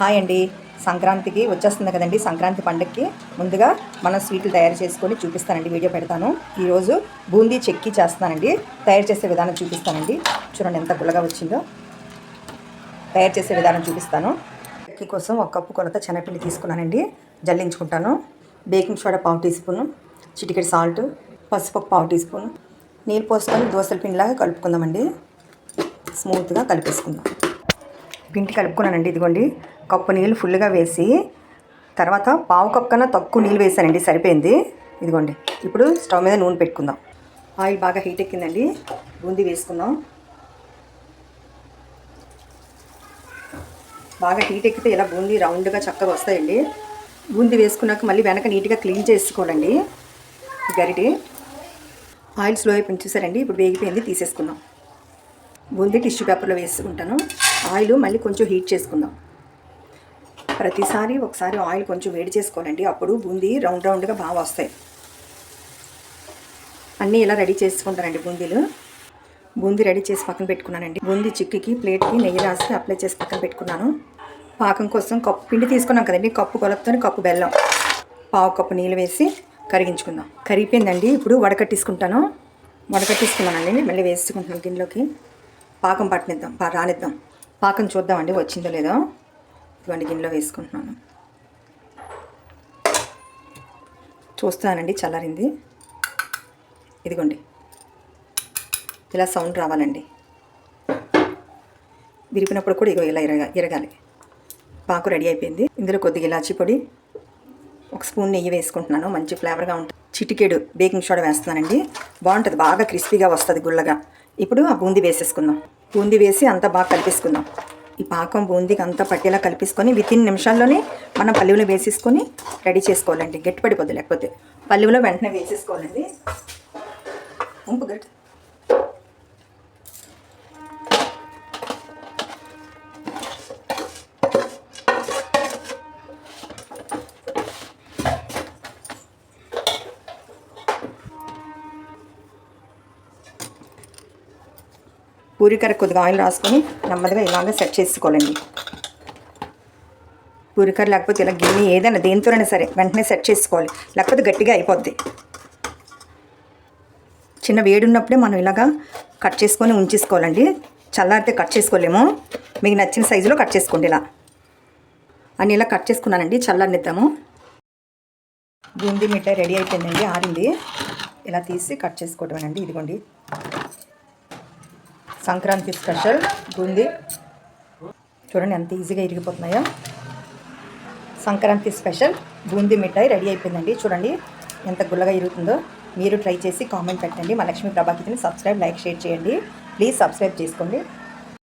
Hi అండి. సంక్రాంతికి వచ్చేస్తుంది కదండి. సంక్రాంతి పండగకి ముందుగా మనం స్వీట్లు తయారు చేసుకొని చూపిస్తానండి. వీడియో పెడతాను. ఈరోజు బూందీ చెక్కి చేస్తానండి తయారు చేసే విధానం చూపిస్తానండి. చూడండి ఎంత గుల్లగా వచ్చిందో. తయారు చేసే విధానం చూపిస్తాను. చెక్కి కోసం ఒక కప్పు కొలత శనగపిండి తీసుకున్నానండి. జల్లించుకుంటాను. బేకింగ్ సోడా పావు టీ స్పూను. చిటికెడు సాల్ట్. పసుపు పావు టీ స్పూన్. నీళ్ళు పోసుకొని దోశల పిండిలాగా కలుపుకుందామండి. స్మూత్గా కలిపేసుకుందాం. పిండి కలుపుకున్నానండి ఇదిగోండి. కప్పు నీళ్ళు ఫుల్గా వేసి తర్వాత పావు కప్పు కన్నా తక్కువ నీళ్ళు వేసానండి సరిపోయింది. ఇదిగోండి ఇప్పుడు స్టవ్ మీద నూనె పెట్టుకుందాం. ఆయిల్ బాగా హీట్ ఎక్కిందండి బూందీ వేసుకుందాం. బాగా హీట్ ఎక్కితే ఇలా బూందీ రౌండ్గా చక్కగా వస్తాయండి. బూందీ వేసుకున్నాక మళ్ళీ వెనక నీట్గా క్లీన్ చేసుకోవాలండి. గరిటి ఆయిల్ స్లో అయిపోయింది చూసారండి ఇప్పుడు వేగిపోయింది తీసేసుకుందాం. బూందీ టిష్యూ పేపర్లో వేసుకుంటాను. ఆయిల్ మళ్ళీ కొంచెం హీట్ చేసుకుందాం. ప్రతిసారి ఒకసారి ఆయిల్ కొంచెం వేడి చేసుకోవాలండి. అప్పుడు బూందీ రౌండ్ రౌండ్గా బాగా వస్తాయి. అన్నీ ఇలా రెడీ చేసుకుంటానండి బూందీలు. బూందీ రెడీ చేసి పక్కన పెట్టుకున్నానండి. బూందీ చిక్కికి ప్లేట్కి నెయ్యి రాసి అప్లై చేసి పక్కన పెట్టుకున్నాను. పాకం కోసం కప్పు పిండి తీసుకున్నాం కదండి. కప్పు కొలతతో కప్పు బెల్లం. పావు కప్పు నీళ్ళు వేసి కరిగించుకుందాం. కరిగిపోయిందండి. ఇప్పుడు వడకట్టేసుకుంటాను. వడకట్టేసుకున్నానండి. మళ్ళీ వేసుకుంటున్నాను గిన్నెలోకి. పాకం పట్టనిద్దాం. రానిద్దాం. పాకం చూద్దామండి వచ్చిందో లేదో. ఇటువంటి గిన్నెలో వేసుకుంటున్నాను. చూస్తానండి చల్లారింది. ఇదిగోండి. ఇలా సౌండ్ రావాలండి. విరిపినప్పుడు కూడా ఇగో ఇలా ఇరగా ఇరగాలి. పాకు రెడీ అయిపోయింది. ఇందులో కొద్దిగా ఇలాచీ పొడి ఒక స్పూన్ నెయ్యి వేసుకుంటున్నాను. మంచి ఫ్లేవర్గా ఉంటుంది చిటికేడు బేకింగ్ సోడా వేస్తున్నానండి. బాగుంటుంది బాగా క్రిస్పీగా వస్తుంది గుల్లగా ఇప్పుడు ఆ బూందీ వేసేసుకుందాం. బూందీ వేసి అంతా బాగా కలిపేసుకుందాం. ఈ పాకం బూందీకి అంతా పట్టేలా కలిపేసుకొని విత్ ఇన్ నిమిషాల్లోనే మనం పల్లెవులో వేసేసుకొని రెడీ చేసుకోవాలండి. గట్టిపడిపోద్ది లేకపోతే. పల్లెవులో వెంటనే వేసేసుకోవాలండి. ఉంపు గట్టి పూరికర కొద్దిగా ఆయిల్ రాసుకొని నెమ్మదిగా ఇలాగ సెట్ చేసుకోవాలండి. పూరికర లేకపోతే ఇలా గిన్నె ఏదైనా దేనితోనైనా సరే వెంటనే సెట్ చేసుకోవాలి. లేకపోతే గట్టిగా అయిపోద్ది. చిన్న వేడి ఉన్నప్పుడే మనం ఇలాగా కట్ చేసుకొని ఉంచేసుకోవాలండి. చల్లారితే కట్ చేసుకోలేము. మీకు నచ్చిన సైజులో కట్ చేసుకోండి ఇలా. అని ఇలా కట్ చేసుకున్నానండి చల్లారనిద్దాము. బూందీ మిఠాయి రెడీ అయిపోయిందండి ఆరింది. ఇలా తీసి కట్ చేసుకోవటమేనండి ఇదిగోండి. సంక్రాంతి స్పెషల్ బూందీ. చూడండి ఎంత ఈజీగా ఇరిగిపోతున్నాయో. సంక్రాంతి స్పెషల్ బూందీ మిఠాయి రెడీ అయిపోయిందండి. చూడండి ఎంత గుల్లగా ఇరుగుతుందో. మీరు ట్రై చేసి కామెంట్ పెట్టండి. మా లక్ష్మీ ప్రభాకితిని సబ్స్క్రైబ్ లైక్ షేర్ చేయండి. ప్లీజ్ సబ్స్క్రైబ్ చేసుకోండి.